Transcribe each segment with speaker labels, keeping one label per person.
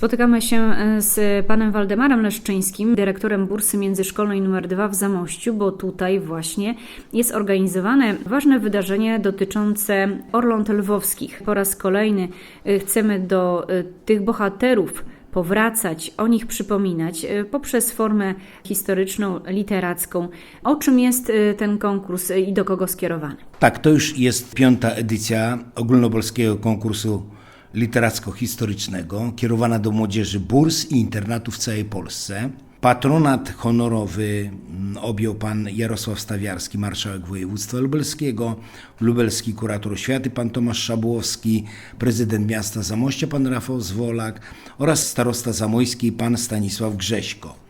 Speaker 1: Spotykamy się e, z panem Waldemarem Leszczyńskim, dyrektorem bursy międzyszkolnej nr 2 w Zamościu, bo tutaj właśnie jest organizowane ważne wydarzenie dotyczące Orląt Lwowskich. Po raz kolejny e, chcemy do e, tych bohaterów powracać, o nich przypominać poprzez formę historyczną, literacką. O czym jest ten konkurs i do kogo skierowany?
Speaker 2: Tak, to już jest piąta edycja ogólnopolskiego konkursu literacko-historycznego, kierowana do młodzieży burs i internatów w całej Polsce. Patronat honorowy mm, objął pan Jarosław Stawiarski, marszałek województwa lubelskiego, lubelski kurator oświaty pan Tomasz Szabłowski, prezydent miasta Zamościa pan Rafał Zwolak oraz starosta zamojski pan Stanisław Grześko.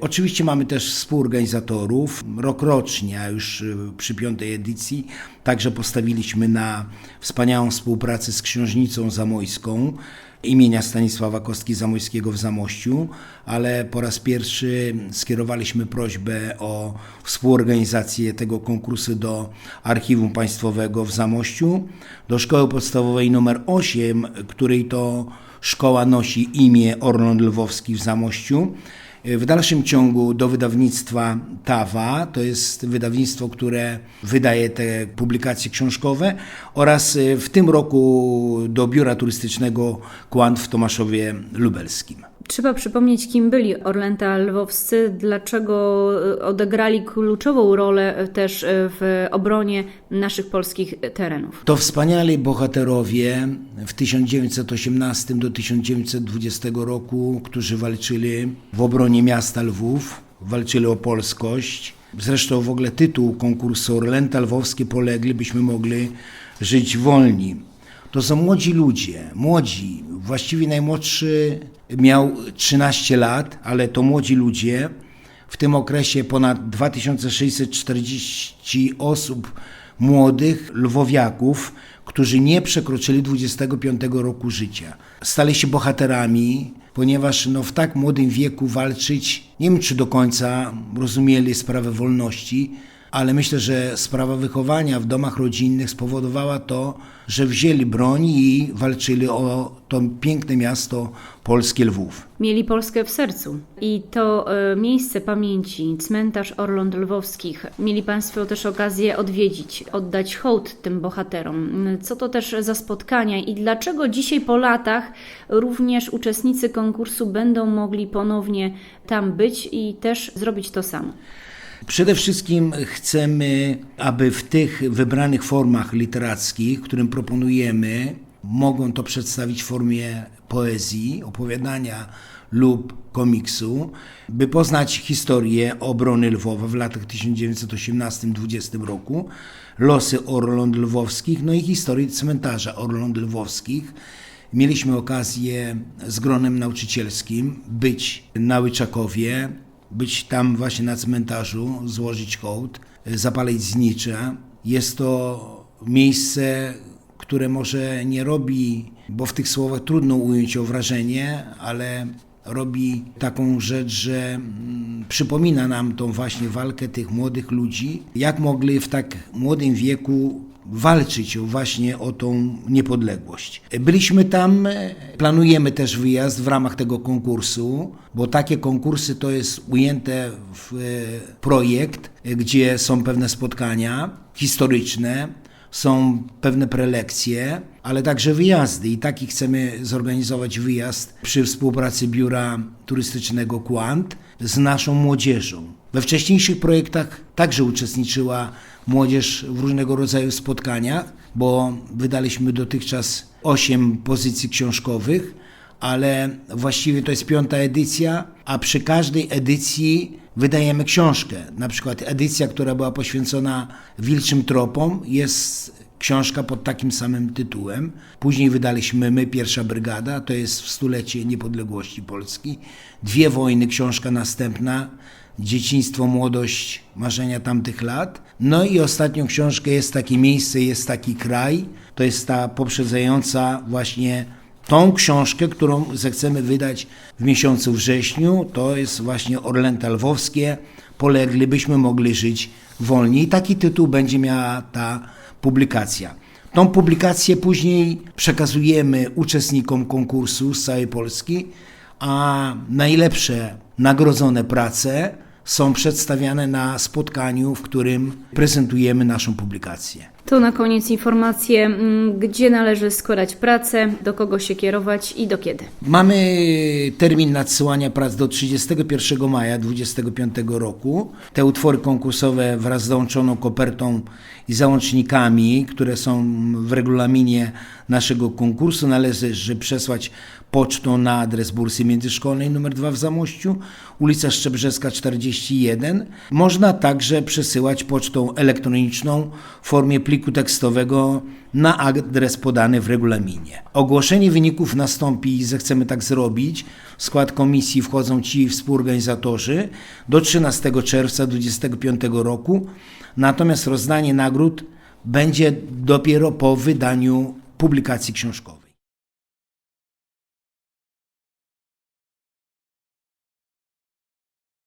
Speaker 2: Oczywiście mamy też współorganizatorów. Rokrocznie, a już y, przy piątej edycji, także postawiliśmy na wspaniałą współpracę z Książnicą Zamojską imienia Stanisława Kostki-Zamojskiego w Zamościu, ale po raz pierwszy skierowaliśmy prośbę o współorganizację tego konkursu do Archiwum Państwowego w Zamościu, do Szkoły Podstawowej nr 8, której to szkoła nosi imię Orląt Lwowski w Zamościu. W dalszym ciągu do wydawnictwa Tawa, to jest wydawnictwo, które wydaje te publikacje książkowe, oraz y, w tym roku do biura turystycznego Kłant w Tomaszowie Lubelskim.
Speaker 1: Trzeba przypomnieć, kim byli Orlęta Lwowscy, dlaczego e, odegrali kluczową rolę e, też e, w obronie naszych polskich terenów.
Speaker 2: To wspaniali bohaterowie w 1918 do 1920 roku, którzy walczyli w obronie miasta Lwów, walczyli o polskość. Zresztą w ogóle tytuł konkursu Orlęta Lwowskie polegli, byśmy mogli żyć wolni. To są młodzi ludzie, młodzi, właściwie najmłodszy miał 13 lat, ale to młodzi ludzie. W tym okresie ponad 2640 osób młodych lwowiaków, którzy nie przekroczyli 25 roku życia. Stali się bohaterami, ponieważ no, w tak młodym wieku walczyć, nie wiem czy do końca rozumieli sprawę wolności, ale myślę, że sprawa wychowania w domach rodzinnych spowodowała to, że wzięli broń i walczyli o to piękne miasto polskie Lwów.
Speaker 1: Mieli Polskę w sercu i to e, miejsce pamięci, cmentarz Orląt Lwowskich, mieli Państwo też okazję odwiedzić, oddać hołd tym bohaterom. Co to też za spotkania i dlaczego dzisiaj po latach również uczestnicy konkursu będą mogli ponownie tam być i też zrobić to samo?
Speaker 2: Przede wszystkim chcemy, aby w tych wybranych formach literackich, którym proponujemy, mogą to przedstawić w formie poezji, opowiadania lub komiksu, by poznać historię obrony Lwowa w latach 1918-20 roku, losy Orląt Lwowskich, no i historię cmentarza Orląt Lwowskich. Mieliśmy okazję z gronem nauczycielskim być na Łyczakowie, być tam właśnie na cmentarzu, złożyć hołd, zapalić znicze. Jest to miejsce, które może nie robi, bo w tych słowach trudno ująć o wrażenie, ale robi taką rzecz, że mm, przypomina nam tą właśnie walkę tych młodych ludzi, jak mogli w tak młodym wieku walczyć właśnie o tą niepodległość. Byliśmy tam, planujemy też wyjazd w ramach tego konkursu, bo takie konkursy to jest ujęte w e, projekt, gdzie są pewne spotkania historyczne, są pewne prelekcje, ale także wyjazdy. I taki chcemy zorganizować wyjazd przy współpracy Biura Turystycznego Kłant z naszą młodzieżą. We wcześniejszych projektach także uczestniczyła młodzież w różnego rodzaju spotkaniach, bo wydaliśmy dotychczas 8 pozycji książkowych, ale właściwie to jest piąta edycja, a przy każdej edycji wydajemy książkę. Na przykład edycja, która była poświęcona Wilczym Tropom, jest książka pod takim samym tytułem. Później wydaliśmy My, Pierwsza Brygada, to jest w stulecie niepodległości Polski. Dwie wojny, książka następna, Dzieciństwo, młodość, marzenia tamtych lat. No i ostatnią książkę jest takie miejsce, jest taki kraj. To jest ta poprzedzająca właśnie tą książkę, którą zechcemy wydać w miesiącu wrześniu. To jest właśnie Orlęta Lwowskie. Polegli, byśmy mogli żyć wolniej. Taki tytuł będzie miała ta publikacja. Tą publikację później przekazujemy uczestnikom konkursu z całej Polski, a najlepsze nagrodzone prace są przedstawiane na spotkaniu, w którym prezentujemy naszą publikację.
Speaker 1: To na koniec informacje, mm, gdzie należy składać pracę, do kogo się kierować i do kiedy.
Speaker 2: Mamy termin nadsyłania prac do 31 maja 2025 roku. Te utwory konkursowe wraz z załączoną kopertą i załącznikami, które są w regulaminie naszego konkursu, należy przesłać pocztą na adres Bursy Międzyszkolnej nr 2 w Zamościu, ulica Szczebrzeska 41. Można także przesyłać pocztą elektroniczną w formie pliku tekstowego na adres podany w regulaminie. Ogłoszenie wyników nastąpi, zechcemy tak zrobić. W skład komisji wchodzą ci współorganizatorzy do 13 czerwca 2025 roku, natomiast rozdanie nagród będzie dopiero po wydaniu publikacji książkowej.